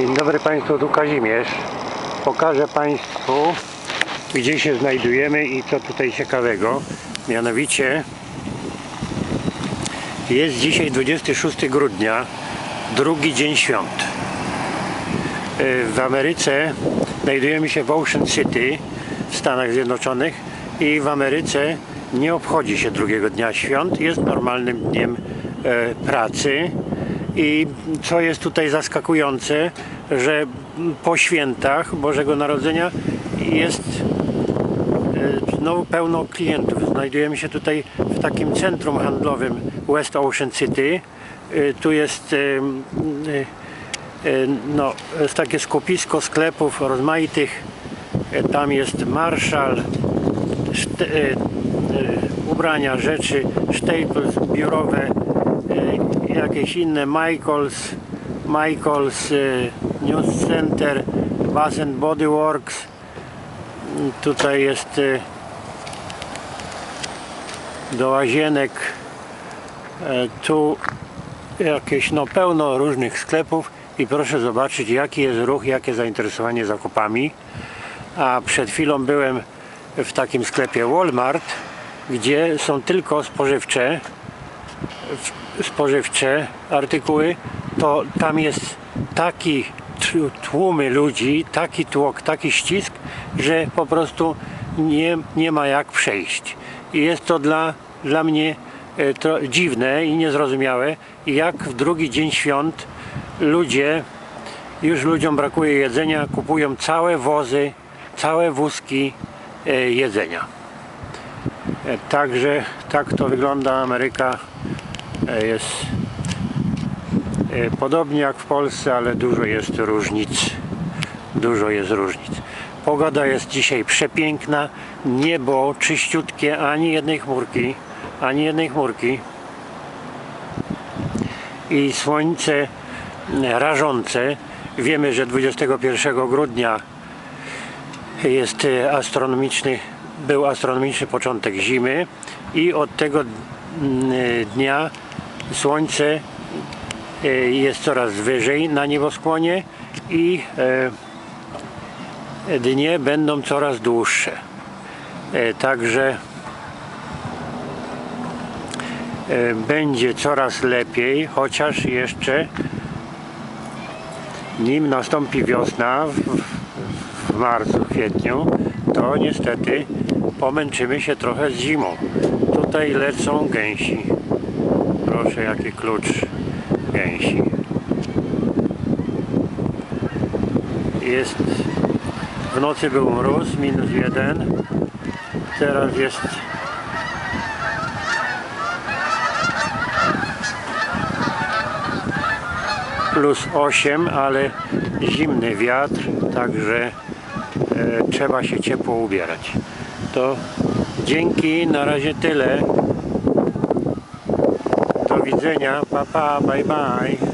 Dzień dobry Państwu, tu Kazimierz. Pokażę Państwu, gdzie się znajdujemy i co tutaj ciekawego. Mianowicie jest dzisiaj 26 grudnia, drugi dzień świąt. E, W Ameryce znajdujemy się w Ocean City w Stanach Zjednoczonych i w Ameryce nie obchodzi się drugiego dnia świąt, jest normalnym dniem e, pracy. I co jest tutaj zaskakujące, że po świętach Bożego Narodzenia jest e, znowu pełno klientów. Znajdujemy się tutaj w takim centrum handlowym West Ocean City. E, Tu jest e, e, e, no, takie skupisko sklepów rozmaitych. E, Tam jest Marshall, e, e, ubrania, rzeczy, Staples, biurowe, e, jakieś inne, Michaels, Michaels, e, News Center, Bath and Body Works. Tutaj jest e, do łazienek, e, tu jakieś no pełno różnych sklepów i proszę zobaczyć jaki jest ruch, jakie zainteresowanie zakupami. A przed chwilą byłem w takim sklepie Walmart, gdzie są tylko spożywcze spożywcze artykuły, to tam jest taki tł- tłumy ludzi, taki tłok, taki ścisk, że po prostu nie, nie ma jak przejść. I jest to dla, dla mnie e, to dziwne i niezrozumiałe, jak w drugi dzień świąt ludzie, już ludziom brakuje jedzenia, kupują całe wozy, całe wózki e, jedzenia. E, Także tak to wygląda Ameryka. E, Jest e, podobnie jak w Polsce, ale dużo jest różnic. Dużo jest różnic. Pogoda jest dzisiaj przepiękna, niebo czyściutkie, ani jednej chmurki, ani jednej chmurki. I słońce rażące. Wiemy, że 21 grudnia jest astronomiczny, był astronomiczny początek zimy i od tego mm, dnia słońce e, jest coraz wyżej na nieboskłonie i e, dnie będą coraz dłuższe. E, Także będzie coraz lepiej, chociaż jeszcze nim nastąpi wiosna w, w marcu, kwietniu, to niestety pomęczymy się trochę z zimą. Tutaj lecą gęsi. Proszę, jaki klucz gęsi. Jest w nocy był mróz, minus jeden. Teraz jest plus 8, ale zimny wiatr, także e, trzeba się ciepło ubierać. To dzięki, na razie tyle. Do widzenia, pa pa, bye bye.